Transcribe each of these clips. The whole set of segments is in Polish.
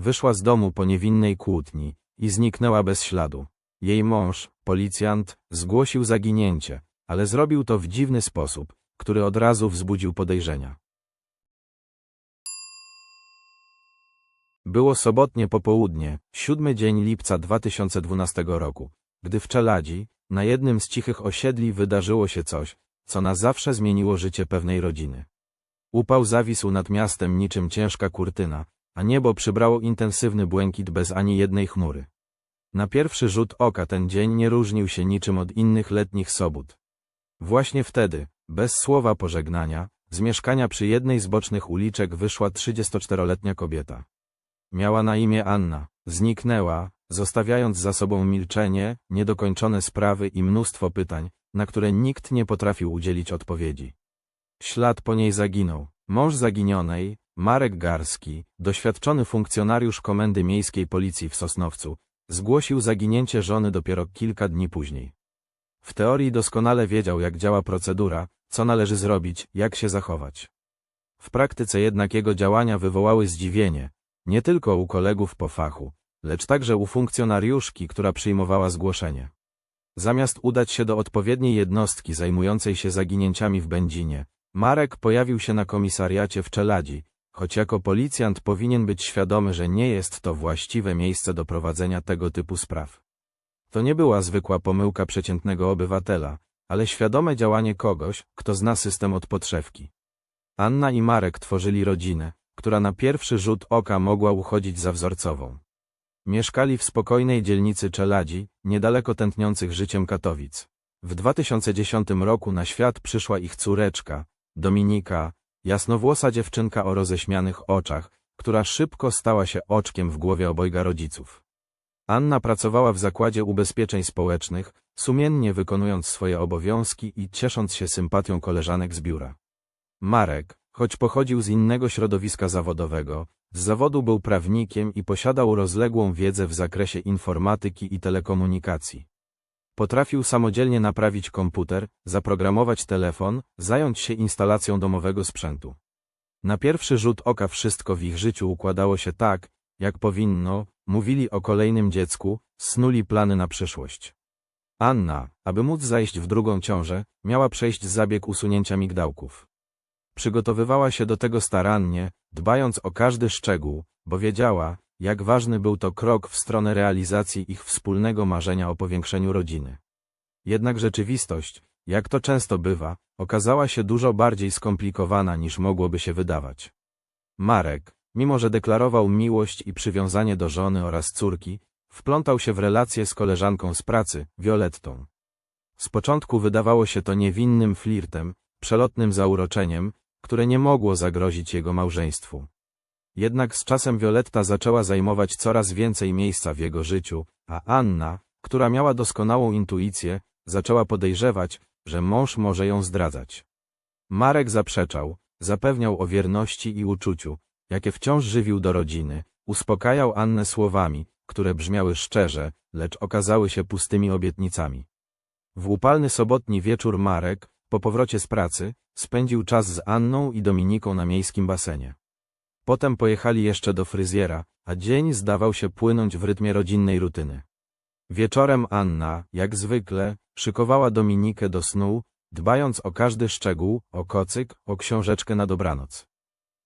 Wyszła z domu po niewinnej kłótni i zniknęła bez śladu. Jej mąż, policjant, zgłosił zaginięcie, ale zrobił to w dziwny sposób, który od razu wzbudził podejrzenia. Było sobotnie popołudnie, siódmy dzień lipca 2012 roku, gdy w Czeladzi, na jednym z cichych osiedli wydarzyło się coś, co na zawsze zmieniło życie pewnej rodziny. Upał zawisł nad miastem niczym ciężka kurtyna, a niebo przybrało intensywny błękit bez ani jednej chmury. Na pierwszy rzut oka ten dzień nie różnił się niczym od innych letnich sobót. Właśnie wtedy, bez słowa pożegnania, z mieszkania przy jednej z bocznych uliczek wyszła 34-letnia kobieta. Miała na imię Anna, zniknęła, zostawiając za sobą milczenie, niedokończone sprawy i mnóstwo pytań, na które nikt nie potrafił udzielić odpowiedzi. Ślad po niej zaginął. Mąż zaginionej, Marek Garski, doświadczony funkcjonariusz Komendy Miejskiej Policji w Sosnowcu, zgłosił zaginięcie żony dopiero kilka dni później. W teorii doskonale wiedział, jak działa procedura, co należy zrobić, jak się zachować. W praktyce jednak jego działania wywołały zdziwienie, nie tylko u kolegów po fachu, lecz także u funkcjonariuszki, która przyjmowała zgłoszenie. Zamiast udać się do odpowiedniej jednostki zajmującej się zaginięciami w Będzinie, Marek pojawił się na komisariacie w Czeladzi, choć jako policjant powinien być świadomy, że nie jest to właściwe miejsce do prowadzenia tego typu spraw. To nie była zwykła pomyłka przeciętnego obywatela, ale świadome działanie kogoś, kto zna system od podszewki. Anna i Marek tworzyli rodzinę, która na pierwszy rzut oka mogła uchodzić za wzorcową. Mieszkali w spokojnej dzielnicy Czeladzi, niedaleko tętniących życiem Katowic. W 2010 roku na świat przyszła ich córeczka, Dominika, jasnowłosa dziewczynka o roześmianych oczach, która szybko stała się oczkiem w głowie obojga rodziców. Anna pracowała w zakładzie ubezpieczeń społecznych, sumiennie wykonując swoje obowiązki i ciesząc się sympatią koleżanek z biura. Marek, choć pochodził z innego środowiska zawodowego, z zawodu był prawnikiem i posiadał rozległą wiedzę w zakresie informatyki i telekomunikacji. Potrafił samodzielnie naprawić komputer, zaprogramować telefon, zająć się instalacją domowego sprzętu. Na pierwszy rzut oka wszystko w ich życiu układało się tak, jak powinno, mówili o kolejnym dziecku, snuli plany na przyszłość. Anna, aby móc zajść w drugą ciążę, miała przejść zabieg usunięcia migdałków. Przygotowywała się do tego starannie, dbając o każdy szczegół, bo wiedziała, jak ważny był to krok w stronę realizacji ich wspólnego marzenia o powiększeniu rodziny. Jednak rzeczywistość, jak to często bywa, okazała się dużo bardziej skomplikowana niż mogłoby się wydawać. Marek, mimo że deklarował miłość i przywiązanie do żony oraz córki, wplątał się w relację z koleżanką z pracy, Violettą. Z początku wydawało się to niewinnym flirtem, przelotnym zauroczeniem, które nie mogło zagrozić jego małżeństwu. Jednak z czasem Violetta zaczęła zajmować coraz więcej miejsca w jego życiu, a Anna, która miała doskonałą intuicję, zaczęła podejrzewać, że mąż może ją zdradzać. Marek zaprzeczał, zapewniał o wierności i uczuciu, jakie wciąż żywił do rodziny, uspokajał Annę słowami, które brzmiały szczerze, lecz okazały się pustymi obietnicami. W upalny sobotni wieczór Marek, po powrocie z pracy, spędził czas z Anną i Dominiką na miejskim basenie. Potem pojechali jeszcze do fryzjera, a dzień zdawał się płynąć w rytmie rodzinnej rutyny. Wieczorem Anna, jak zwykle, szykowała Dominikę do snu, dbając o każdy szczegół, o kocyk, o książeczkę na dobranoc.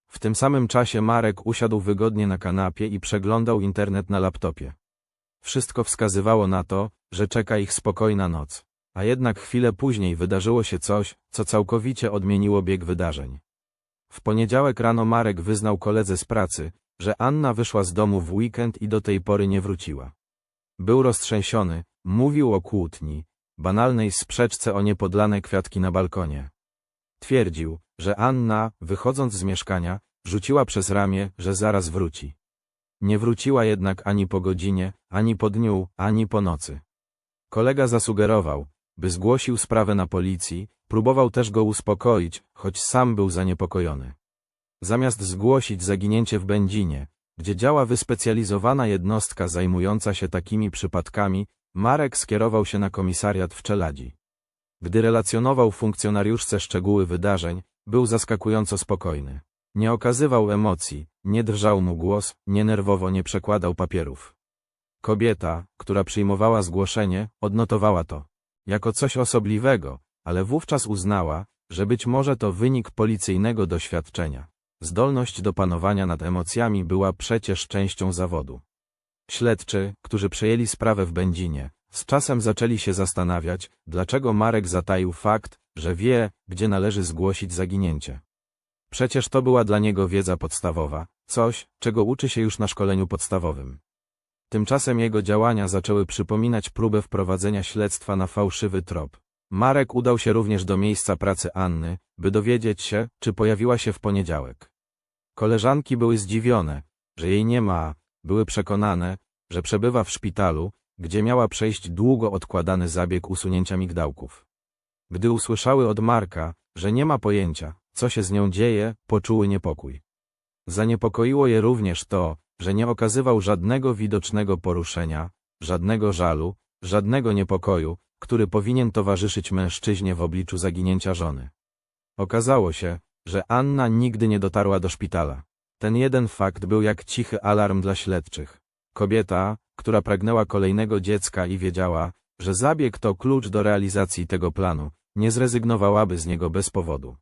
W tym samym czasie Marek usiadł wygodnie na kanapie i przeglądał internet na laptopie. Wszystko wskazywało na to, że czeka ich spokojna noc. A jednak chwilę później wydarzyło się coś, co całkowicie odmieniło bieg wydarzeń. W poniedziałek rano Marek wyznał koledze z pracy, że Anna wyszła z domu w weekend i do tej pory nie wróciła. Był roztrzęsiony, mówił o kłótni, banalnej sprzeczce o niepodlane kwiatki na balkonie. Twierdził, że Anna, wychodząc z mieszkania, rzuciła przez ramię, że zaraz wróci. Nie wróciła jednak ani po godzinie, ani po dniu, ani po nocy. Kolega zasugerował, by zgłosił sprawę na policji, próbował też go uspokoić, choć sam był zaniepokojony. Zamiast zgłosić zaginięcie w Będzinie, gdzie działa wyspecjalizowana jednostka zajmująca się takimi przypadkami, Marek skierował się na komisariat w Czeladzi. Gdy relacjonował funkcjonariuszce szczegóły wydarzeń, był zaskakująco spokojny. Nie okazywał emocji, nie drżał mu głos, nie nerwowo nie przekładał papierów. Kobieta, która przyjmowała zgłoszenie, odnotowała to jako coś osobliwego, ale wówczas uznała, że być może to wynik policyjnego doświadczenia. Zdolność do panowania nad emocjami była przecież częścią zawodu. Śledczy, którzy przejęli sprawę w Będzinie, z czasem zaczęli się zastanawiać, dlaczego Marek zataił fakt, że wie, gdzie należy zgłosić zaginięcie. Przecież to była dla niego wiedza podstawowa, coś, czego uczy się już na szkoleniu podstawowym. Tymczasem jego działania zaczęły przypominać próbę wprowadzenia śledztwa na fałszywy trop. Marek udał się również do miejsca pracy Anny, by dowiedzieć się, czy pojawiła się w poniedziałek. Koleżanki były zdziwione, że jej nie ma, były przekonane, że przebywa w szpitalu, gdzie miała przejść długo odkładany zabieg usunięcia migdałków. Gdy usłyszały od Marka, że nie ma pojęcia, co się z nią dzieje, poczuły niepokój. Zaniepokoiło je również to, że nie okazywał żadnego widocznego poruszenia, żadnego żalu, żadnego niepokoju, który powinien towarzyszyć mężczyźnie w obliczu zaginięcia żony. Okazało się, że Anna nigdy nie dotarła do szpitala. Ten jeden fakt był jak cichy alarm dla śledczych. Kobieta, która pragnęła kolejnego dziecka i wiedziała, że zabieg to klucz do realizacji tego planu, nie zrezygnowałaby z niego bez powodu.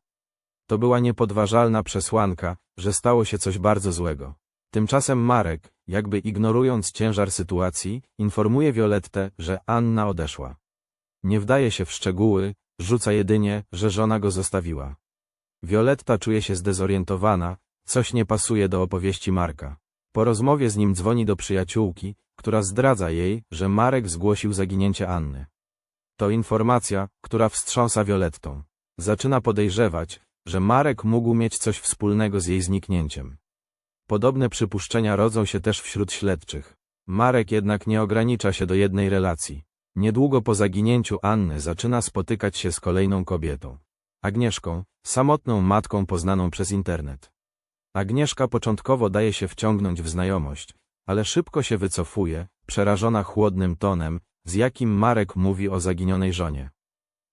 To była niepodważalna przesłanka, że stało się coś bardzo złego. Tymczasem Marek, jakby ignorując ciężar sytuacji, informuje Violettę, że Anna odeszła. Nie wdaje się w szczegóły, rzuca jedynie, że żona go zostawiła. Violetta czuje się zdezorientowana, coś nie pasuje do opowieści Marka. Po rozmowie z nim dzwoni do przyjaciółki, która zdradza jej, że Marek zgłosił zaginięcie Anny. To informacja, która wstrząsa Violettą. Zaczyna podejrzewać, że Marek mógł mieć coś wspólnego z jej zniknięciem. Podobne przypuszczenia rodzą się też wśród śledczych. Marek jednak nie ogranicza się do jednej relacji. Niedługo po zaginięciu Anny zaczyna spotykać się z kolejną kobietą. Agnieszką, samotną matką poznaną przez internet. Agnieszka początkowo daje się wciągnąć w znajomość, ale szybko się wycofuje, przerażona chłodnym tonem, z jakim Marek mówi o zaginionej żonie.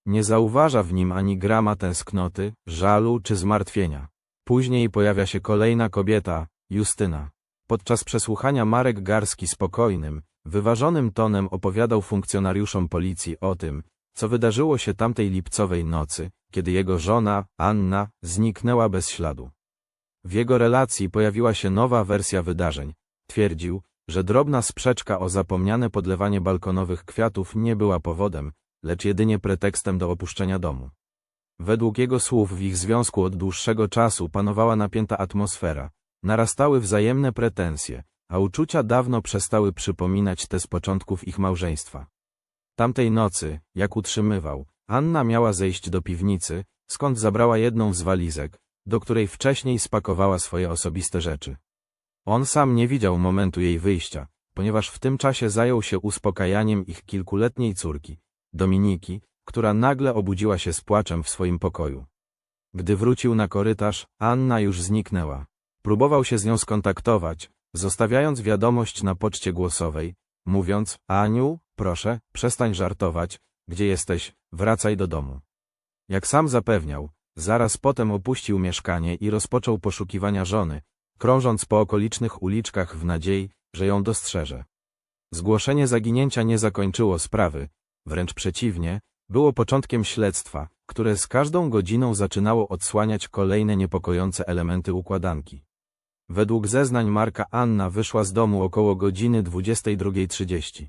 Nie zauważa w nim ani grama tęsknoty, żalu czy zmartwienia. Później pojawia się kolejna kobieta, Justyna. Podczas przesłuchania Marek Garski spokojnym, wyważonym tonem opowiadał funkcjonariuszom policji o tym, co wydarzyło się tamtej lipcowej nocy, kiedy jego żona, Anna, zniknęła bez śladu. W jego relacji pojawiła się nowa wersja wydarzeń. Twierdził, że drobna sprzeczka o zapomniane podlewanie balkonowych kwiatów nie była powodem, lecz jedynie pretekstem do opuszczenia domu. Według jego słów w ich związku od dłuższego czasu panowała napięta atmosfera, narastały wzajemne pretensje, a uczucia dawno przestały przypominać te z początków ich małżeństwa. Tamtej nocy, jak utrzymywał, Anna miała zejść do piwnicy, skąd zabrała jedną z walizek, do której wcześniej spakowała swoje osobiste rzeczy. On sam nie widział momentu jej wyjścia, ponieważ w tym czasie zajął się uspokajaniem ich kilkuletniej córki, Dominiki, która nagle obudziła się z płaczem w swoim pokoju. Gdy wrócił na korytarz, Anna już zniknęła. Próbował się z nią skontaktować, zostawiając wiadomość na poczcie głosowej, mówiąc, Aniu, proszę, przestań żartować, gdzie jesteś, wracaj do domu. Jak sam zapewniał, zaraz potem opuścił mieszkanie i rozpoczął poszukiwania żony, krążąc po okolicznych uliczkach w nadziei, że ją dostrzeże. Zgłoszenie zaginięcia nie zakończyło sprawy, wręcz przeciwnie, było początkiem śledztwa, które z każdą godziną zaczynało odsłaniać kolejne niepokojące elementy układanki. Według zeznań Marka Anna wyszła z domu około godziny 22.30.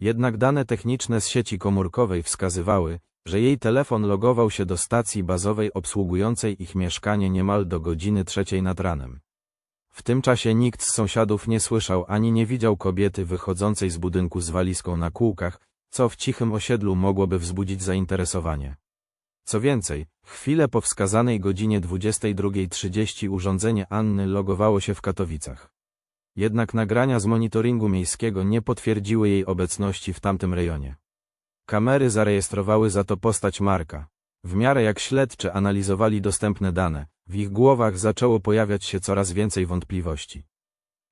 Jednak dane techniczne z sieci komórkowej wskazywały, że jej telefon logował się do stacji bazowej obsługującej ich mieszkanie niemal do godziny trzeciej nad ranem. W tym czasie nikt z sąsiadów nie słyszał ani nie widział kobiety wychodzącej z budynku z walizką na kółkach, co w cichym osiedlu mogłoby wzbudzić zainteresowanie. Co więcej, chwilę po wskazanej godzinie 22.30 urządzenie Anny logowało się w Katowicach. Jednak nagrania z monitoringu miejskiego nie potwierdziły jej obecności w tamtym rejonie. Kamery zarejestrowały za to postać Marka. W miarę jak śledczy analizowali dostępne dane, w ich głowach zaczęło pojawiać się coraz więcej wątpliwości.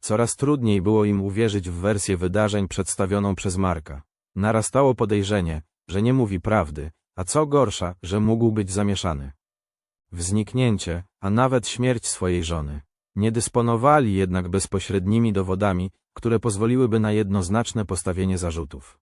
Coraz trudniej było im uwierzyć w wersję wydarzeń przedstawioną przez Marka. Narastało podejrzenie, że nie mówi prawdy, a co gorsza, że mógł być zamieszany. w zniknięcie, a nawet śmierć swojej żony. Nie dysponowali jednak bezpośrednimi dowodami, które pozwoliłyby na jednoznaczne postawienie zarzutów.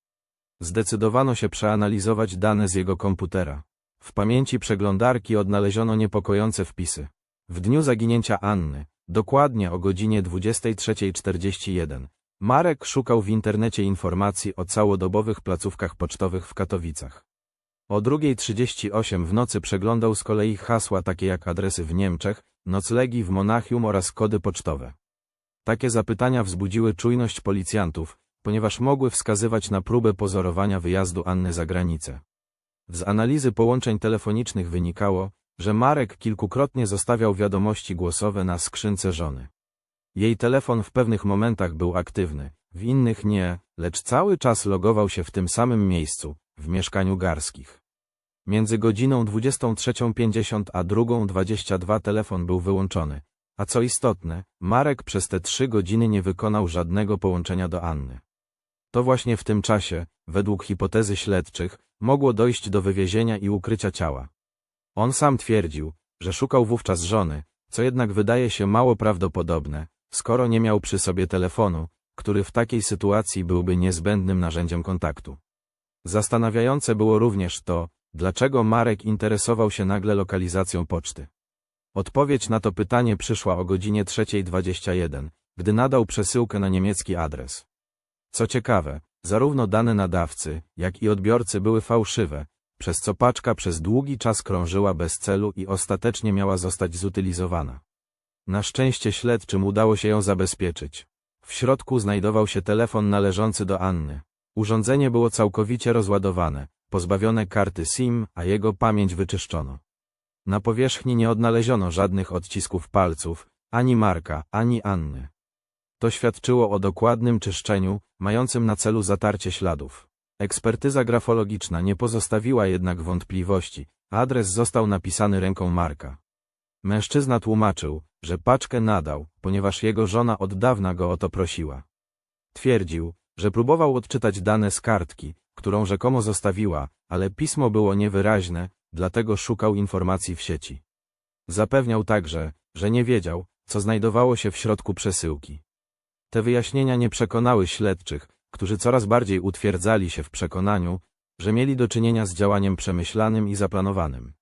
Zdecydowano się przeanalizować dane z jego komputera. W pamięci przeglądarki odnaleziono niepokojące wpisy. W dniu zaginięcia Anny, dokładnie o godzinie 23.41, Marek szukał w internecie informacji o całodobowych placówkach pocztowych w Katowicach. O 2.38 w nocy przeglądał z kolei hasła takie jak adresy w Niemczech, noclegi w Monachium oraz kody pocztowe. Takie zapytania wzbudziły czujność policjantów, ponieważ mogły wskazywać na próbę pozorowania wyjazdu Anny za granicę. Z analizy połączeń telefonicznych wynikało, że Marek kilkukrotnie zostawiał wiadomości głosowe na skrzynce żony. Jej telefon w pewnych momentach był aktywny, w innych nie, lecz cały czas logował się w tym samym miejscu, w mieszkaniu Garskich. Między godziną 23.50 a 2.22 telefon był wyłączony, a co istotne, Marek przez te trzy godziny nie wykonał żadnego połączenia do Anny. To właśnie w tym czasie, według hipotezy śledczych, mogło dojść do wywiezienia i ukrycia ciała. On sam twierdził, że szukał wówczas żony, co jednak wydaje się mało prawdopodobne, skoro nie miał przy sobie telefonu, który w takiej sytuacji byłby niezbędnym narzędziem kontaktu. Zastanawiające było również to, dlaczego Marek interesował się nagle lokalizacją poczty. Odpowiedź na to pytanie przyszła o godzinie 3.21, gdy nadał przesyłkę na niemiecki adres. Co ciekawe, zarówno dane nadawcy, jak i odbiorcy były fałszywe, przez co paczka przez długi czas krążyła bez celu i ostatecznie miała zostać zutylizowana. Na szczęście śledczym udało się ją zabezpieczyć. W środku znajdował się telefon należący do Anny. Urządzenie było całkowicie rozładowane, pozbawione karty SIM, a jego pamięć wyczyszczono. Na powierzchni nie odnaleziono żadnych odcisków palców, ani Marka, ani Anny. To świadczyło o dokładnym czyszczeniu, mającym na celu zatarcie śladów. Ekspertyza grafologiczna nie pozostawiła jednak wątpliwości, adres został napisany ręką Marka. Mężczyzna tłumaczył, że paczkę nadał, ponieważ jego żona od dawna go o to prosiła. Twierdził, że próbował odczytać dane z kartki, którą rzekomo zostawiła, ale pismo było niewyraźne, dlatego szukał informacji w sieci. Zapewniał także, że nie wiedział, co znajdowało się w środku przesyłki. Te wyjaśnienia nie przekonały śledczych, którzy coraz bardziej utwierdzali się w przekonaniu, że mieli do czynienia z działaniem przemyślanym i zaplanowanym.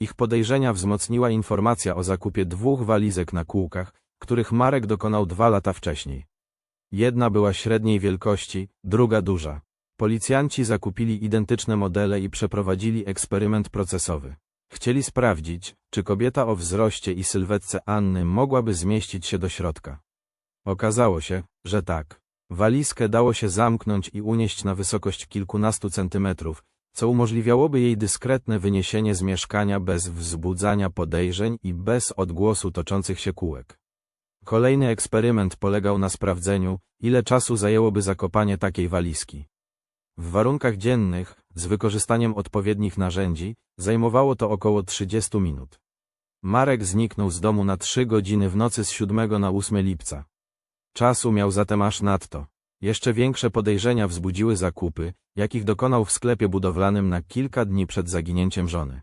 Ich podejrzenia wzmocniła informacja o zakupie dwóch walizek na kółkach, których Marek dokonał dwa lata wcześniej. Jedna była średniej wielkości, druga duża. Policjanci zakupili identyczne modele i przeprowadzili eksperyment procesowy. Chcieli sprawdzić, czy kobieta o wzroście i sylwetce Anny mogłaby zmieścić się do środka. Okazało się, że tak. Walizkę dało się zamknąć i unieść na wysokość kilkunastu centymetrów, co umożliwiałoby jej dyskretne wyniesienie z mieszkania bez wzbudzania podejrzeń i bez odgłosu toczących się kółek. Kolejny eksperyment polegał na sprawdzeniu, ile czasu zajęłoby zakopanie takiej walizki. W warunkach dziennych, z wykorzystaniem odpowiednich narzędzi, zajmowało to około 30 minut. Marek zniknął z domu na 3 godziny w nocy z 7 na 8 lipca. Czasu miał zatem aż nadto. Jeszcze większe podejrzenia wzbudziły zakupy, jakich dokonał w sklepie budowlanym na kilka dni przed zaginięciem żony.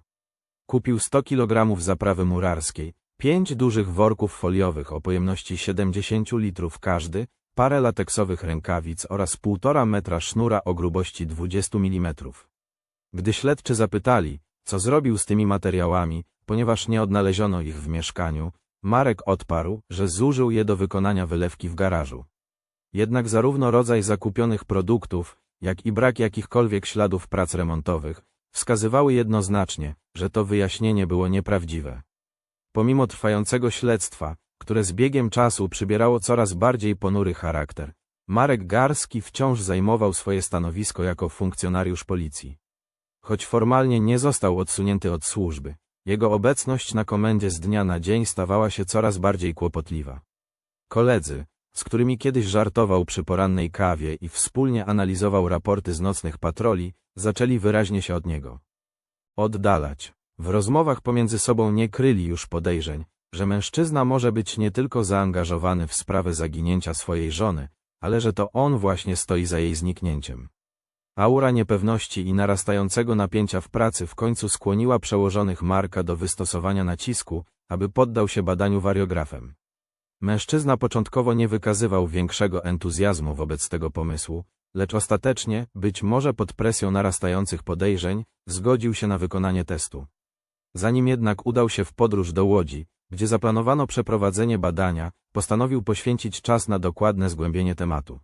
Kupił 100 kg zaprawy murarskiej, pięć dużych worków foliowych o pojemności 70 litrów każdy, parę lateksowych rękawic oraz półtora metra sznura o grubości 20 mm. Gdy śledczy zapytali, co zrobił z tymi materiałami, ponieważ nie odnaleziono ich w mieszkaniu, Marek odparł, że zużył je do wykonania wylewki w garażu. Jednak zarówno rodzaj zakupionych produktów, jak i brak jakichkolwiek śladów prac remontowych, wskazywały jednoznacznie, że to wyjaśnienie było nieprawdziwe. Pomimo trwającego śledztwa, które z biegiem czasu przybierało coraz bardziej ponury charakter, Marek Garski wciąż zajmował swoje stanowisko jako funkcjonariusz policji. Choć formalnie nie został odsunięty od służby, jego obecność na komendzie z dnia na dzień stawała się coraz bardziej kłopotliwa. Koledzy, z którymi kiedyś żartował przy porannej kawie i wspólnie analizował raporty z nocnych patroli, zaczęli wyraźnie się od niego oddalać. W rozmowach pomiędzy sobą nie kryli już podejrzeń, że mężczyzna może być nie tylko zaangażowany w sprawę zaginięcia swojej żony, ale że to on właśnie stoi za jej zniknięciem. Aura niepewności i narastającego napięcia w pracy w końcu skłoniła przełożonych Marka do wystosowania nacisku, aby poddał się badaniu wariografem. Mężczyzna początkowo nie wykazywał większego entuzjazmu wobec tego pomysłu, lecz ostatecznie, być może pod presją narastających podejrzeń, zgodził się na wykonanie testu. Zanim jednak udał się w podróż do Łodzi, gdzie zaplanowano przeprowadzenie badania, postanowił poświęcić czas na dokładne zgłębienie tematu.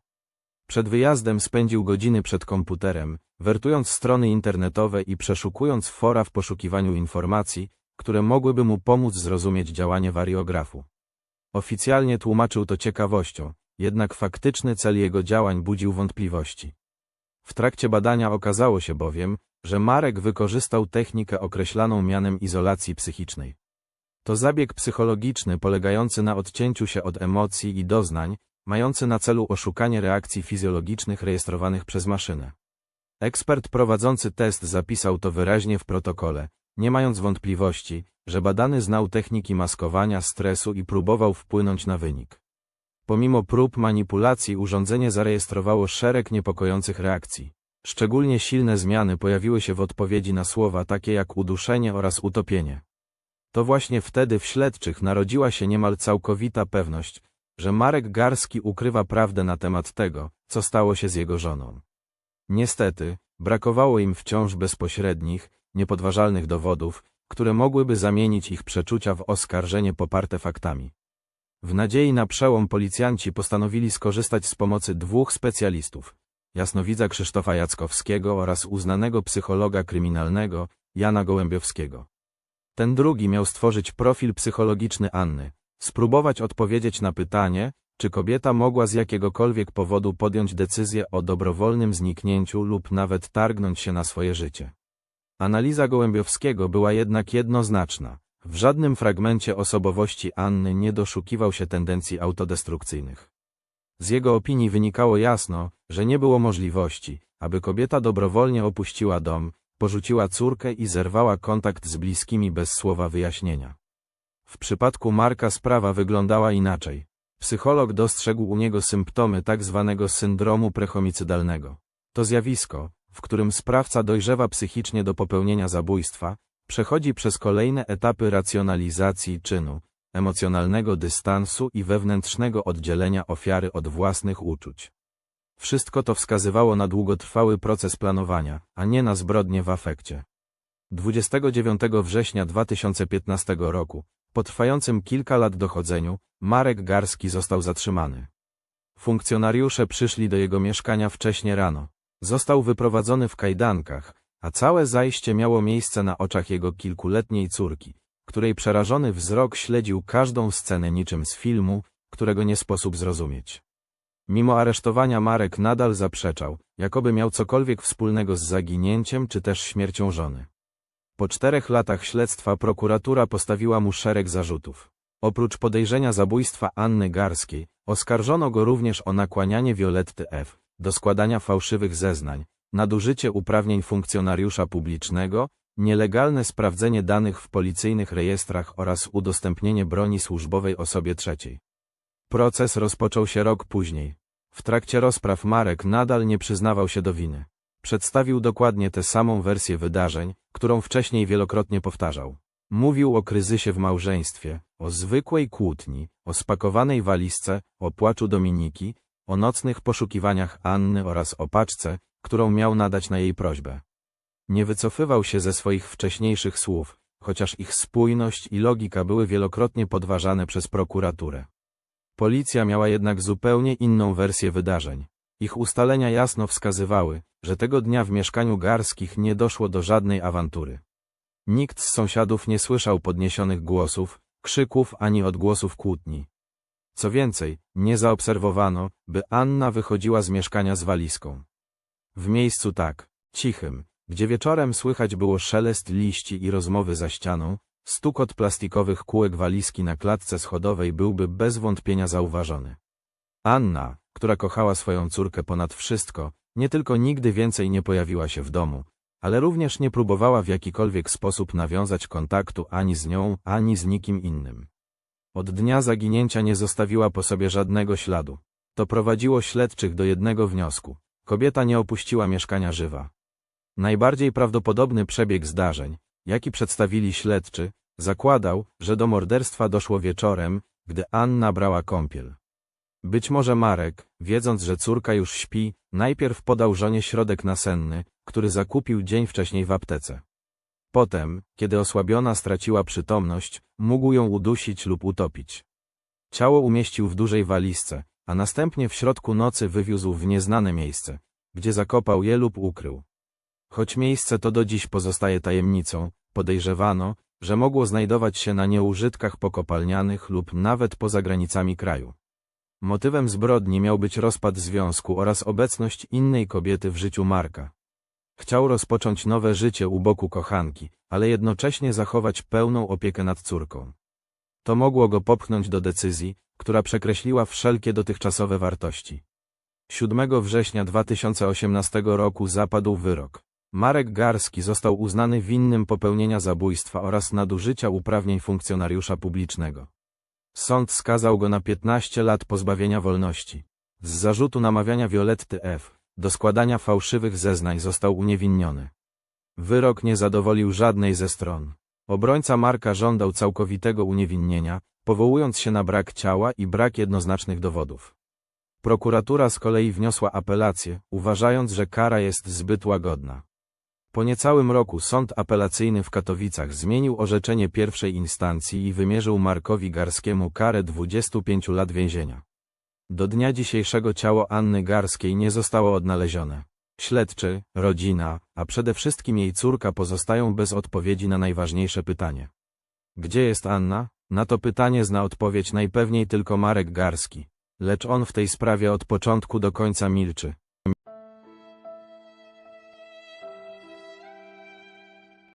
Przed wyjazdem spędził godziny przed komputerem, wertując strony internetowe i przeszukując fora w poszukiwaniu informacji, które mogłyby mu pomóc zrozumieć działanie wariografu. Oficjalnie tłumaczył to ciekawością, jednak faktyczny cel jego działań budził wątpliwości. W trakcie badania okazało się bowiem, że Marek wykorzystał technikę określaną mianem izolacji psychicznej. To zabieg psychologiczny polegający na odcięciu się od emocji i doznań, mający na celu oszukanie reakcji fizjologicznych rejestrowanych przez maszynę. Ekspert prowadzący test zapisał to wyraźnie w protokole, nie mając wątpliwości, że badany znał techniki maskowania stresu i próbował wpłynąć na wynik. Pomimo prób manipulacji urządzenie zarejestrowało szereg niepokojących reakcji. Szczególnie silne zmiany pojawiły się w odpowiedzi na słowa takie jak uduszenie oraz utopienie. To właśnie wtedy w śledczych narodziła się niemal całkowita pewność, że Marek Garski ukrywa prawdę na temat tego, co stało się z jego żoną. Niestety, brakowało im wciąż bezpośrednich, niepodważalnych dowodów, które mogłyby zamienić ich przeczucia w oskarżenie poparte faktami. W nadziei na przełom policjanci postanowili skorzystać z pomocy dwóch specjalistów, jasnowidza Krzysztofa Jackowskiego oraz uznanego psychologa kryminalnego Jana Gołębiowskiego. Ten drugi miał stworzyć profil psychologiczny Anny, spróbować odpowiedzieć na pytanie, czy kobieta mogła z jakiegokolwiek powodu podjąć decyzję o dobrowolnym zniknięciu lub nawet targnąć się na swoje życie. Analiza Gołębiowskiego była jednak jednoznaczna. W żadnym fragmencie osobowości Anny nie doszukiwał się tendencji autodestrukcyjnych. Z jego opinii wynikało jasno, że nie było możliwości, aby kobieta dobrowolnie opuściła dom, porzuciła córkę i zerwała kontakt z bliskimi bez słowa wyjaśnienia. W przypadku Marka sprawa wyglądała inaczej. Psycholog dostrzegł u niego symptomy tak zwanego syndromu prehomicydalnego. To zjawisko, w którym sprawca dojrzewa psychicznie do popełnienia zabójstwa, przechodzi przez kolejne etapy racjonalizacji czynu, emocjonalnego dystansu i wewnętrznego oddzielenia ofiary od własnych uczuć. Wszystko to wskazywało na długotrwały proces planowania, a nie na zbrodnie w afekcie. 29 września 2015 roku, po trwającym kilka lat dochodzeniu, Marek Garski został zatrzymany. Funkcjonariusze przyszli do jego mieszkania wcześnie rano. Został wyprowadzony w kajdankach, a całe zajście miało miejsce na oczach jego kilkuletniej córki, której przerażony wzrok śledził każdą scenę niczym z filmu, którego nie sposób zrozumieć. Mimo aresztowania Marek nadal zaprzeczał, jakoby miał cokolwiek wspólnego z zaginięciem czy też śmiercią żony. Po czterech latach śledztwa prokuratura postawiła mu szereg zarzutów. Oprócz podejrzenia zabójstwa Anny Garskiej, oskarżono go również o nakłanianie Violetty F. do składania fałszywych zeznań, nadużycie uprawnień funkcjonariusza publicznego, nielegalne sprawdzenie danych w policyjnych rejestrach oraz udostępnienie broni służbowej osobie trzeciej. Proces rozpoczął się rok później. W trakcie rozpraw Marek nadal nie przyznawał się do winy. Przedstawił dokładnie tę samą wersję wydarzeń, którą wcześniej wielokrotnie powtarzał. Mówił o kryzysie w małżeństwie, o zwykłej kłótni, o spakowanej walizce, o płaczu Dominiki, o nocnych poszukiwaniach Anny oraz o paczce, którą miał nadać na jej prośbę. Nie wycofywał się ze swoich wcześniejszych słów, chociaż ich spójność i logika były wielokrotnie podważane przez prokuraturę. Policja miała jednak zupełnie inną wersję wydarzeń. Ich ustalenia jasno wskazywały, że tego dnia w mieszkaniu Garskich nie doszło do żadnej awantury. Nikt z sąsiadów nie słyszał podniesionych głosów, krzyków ani odgłosów kłótni. Co więcej, nie zaobserwowano, by Anna wychodziła z mieszkania z walizką. W miejscu tak, cichym, gdzie wieczorem słychać było szelest liści i rozmowy za ścianą, stukot plastikowych kółek walizki na klatce schodowej byłby bez wątpienia zauważony. Anna, która kochała swoją córkę ponad wszystko, nie tylko nigdy więcej nie pojawiła się w domu, ale również nie próbowała w jakikolwiek sposób nawiązać kontaktu ani z nią, ani z nikim innym. Od dnia zaginięcia nie zostawiła po sobie żadnego śladu. To prowadziło śledczych do jednego wniosku. Kobieta nie opuściła mieszkania żywa. Najbardziej prawdopodobny przebieg zdarzeń, jaki przedstawili śledczy, zakładał, że do morderstwa doszło wieczorem, gdy Anna brała kąpiel. Być może Marek, wiedząc, że córka już śpi, najpierw podał żonie środek nasenny, który zakupił dzień wcześniej w aptece. Potem, kiedy osłabiona straciła przytomność, mógł ją udusić lub utopić. Ciało umieścił w dużej walizce, a następnie w środku nocy wywiózł w nieznane miejsce, gdzie zakopał je lub ukrył. Choć miejsce to do dziś pozostaje tajemnicą, podejrzewano, że mogło znajdować się na nieużytkach pokopalnianych lub nawet poza granicami kraju. Motywem zbrodni miał być rozpad związku oraz obecność innej kobiety w życiu Marka. Chciał rozpocząć nowe życie u boku kochanki, ale jednocześnie zachować pełną opiekę nad córką. To mogło go popchnąć do decyzji, która przekreśliła wszelkie dotychczasowe wartości. 7 września 2018 roku zapadł wyrok. Marek Garski został uznany winnym popełnienia zabójstwa oraz nadużycia uprawnień funkcjonariusza publicznego. Sąd skazał go na 15 lat pozbawienia wolności. Z zarzutu namawiania Violetty F. do składania fałszywych zeznań został uniewinniony. Wyrok nie zadowolił żadnej ze stron. Obrońca Marka żądał całkowitego uniewinnienia, powołując się na brak ciała i brak jednoznacznych dowodów. Prokuratura z kolei wniosła apelację, uważając, że kara jest zbyt łagodna. Po niecałym roku sąd apelacyjny w Katowicach zmienił orzeczenie pierwszej instancji i wymierzył Markowi Garskiemu karę 25 lat więzienia. Do dnia dzisiejszego ciało Anny Garskiej nie zostało odnalezione. Śledczy, rodzina, a przede wszystkim jej córka pozostają bez odpowiedzi na najważniejsze pytanie. Gdzie jest Anna? Na to pytanie zna odpowiedź najpewniej tylko Marek Garski. Lecz on w tej sprawie od początku do końca milczy.